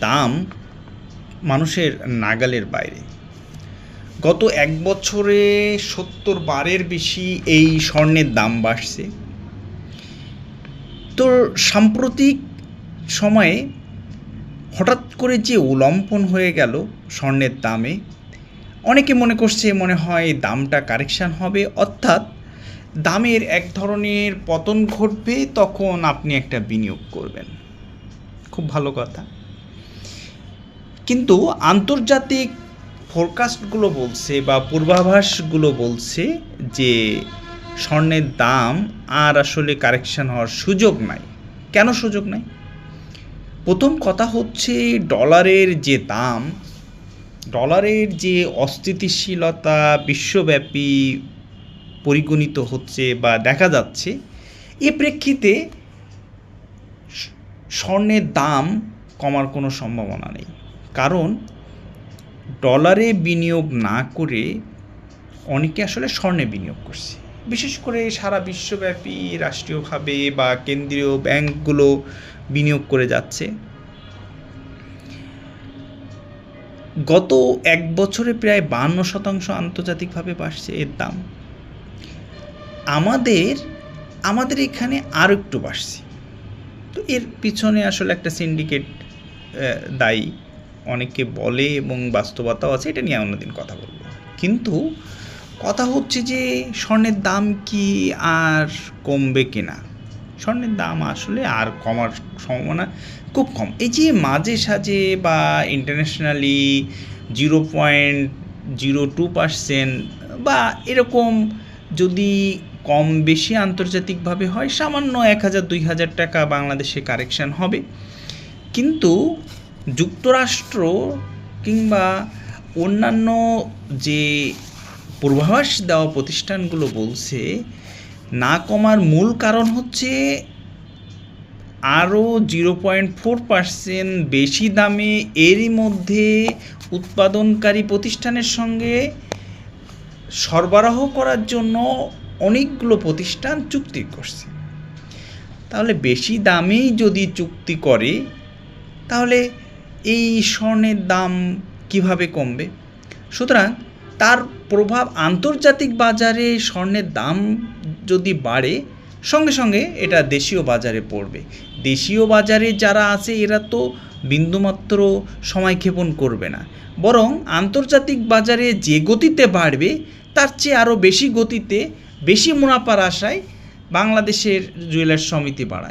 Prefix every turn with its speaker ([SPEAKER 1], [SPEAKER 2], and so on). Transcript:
[SPEAKER 1] দাম মানুষের নাগালের বাইরে। গত এক বছরে সত্তর বারের বেশি এই স্বর্ণের দাম বাড়ছে। তো সাম্প্রতিক সময়ে হঠাৎ করে যে উলম্পন হয়ে গেল স্বর্ণের দামে, অনেকে মনে করছে, মনে হয় দামটা কারেকশান হবে। অর্থাৎ দামের এক ধরনের পতন ঘটবে, তখন আপনি একটা বিনিয়োগ করবেন। খুব ভালো কথা। কিন্তু আন্তর্জাতিক ফোরকাস্টগুলো বলছে বা পূর্বাভাসগুলো বলছে যে স্বর্ণের দাম আর আসলে কারেকশান হওয়ার সুযোগ নাই। কেন সুযোগ নাই? প্রথম কথা হচ্ছে ডলারের যে দাম ডলারের যে অস্থিতিশীলতা বিশ্বব্যাপী পরিগণিত হচ্ছে বা দেখা যাচ্ছে, এ প্রেক্ষিতে স্বর্ণের দাম কমার কোনো সম্ভাবনা নেই। কারণ ডলারে বিনিয়োগ না করে অনেকে আসলে স্বর্ণে বিনিয়োগ করছে। বিশেষ করে সারা বিশ্বব্যাপী রাষ্ট্রীয়ভাবে বা কেন্দ্রীয় ব্যাংকগুলো বিনিয়োগ করে যাচ্ছে। গত এক বছরে প্রায় বান্ন শতাংশ আন্তর্জাতিকভাবে বাড়ছে এর দাম। আমাদের আমাদের এখানে আরও একটু বাড়ছে। তো এর পিছনে আসলে একটা সিন্ডিকেট দায়ী। অনেকে বলে এবং বাস্তবতাও আছে, এটা নিয়ে অন্যদিন কথা বলব। কিন্তু কথা হচ্ছে যে, স্বর্ণের দাম কি আর কমবে কিনা? স্বর্ণের দাম আসলে আর কমার সম্ভাবনা খুব কম। এই যে মাঝে সাঝে বা internationally zero point zero two percent বা এরকম যদি কম বেশি আন্তর্জাতিকভাবে হয়, সামান্য এক হাজার, দুই হাজার টাকা বাংলাদেশে কারেকশান হবে। কিন্তু যুক্তরাষ্ট্র কিংবা অন্যান্য যে পূর্বাভাস দেওয়া প্রতিষ্ঠানগুলো বলছে, না কমার মূল কারণ হচ্ছে আরও জিরো পয়েন্ট ফোর পার্সেন্ট বেশি দামে এরই মধ্যে উৎপাদনকারী প্রতিষ্ঠানের সঙ্গে সরবরাহ করার জন্য অনেকগুলো প্রতিষ্ঠান চুক্তি করছে। তাহলে বেশি দামেই যদি চুক্তি করে, তাহলে এই স্বর্ণের দাম কীভাবে কমবে? সুতরাং তার প্রভাব আন্তর্জাতিক বাজারে স্বর্ণের দাম যদি বাড়ে, সঙ্গে সঙ্গে এটা দেশীয় বাজারে পড়বে। দেশীয় বাজারে যারা আছে, এরা তো বিন্দুমাত্র সময়ক্ষেপণ করবে না। বরং আন্তর্জাতিক বাজারে যে গতিতে বাড়বে, তার চেয়ে আরও বেশি গতিতে বেশি মুনাফার আশায় বাংলাদেশের জুয়েলার্স সমিতি বাড়ায়।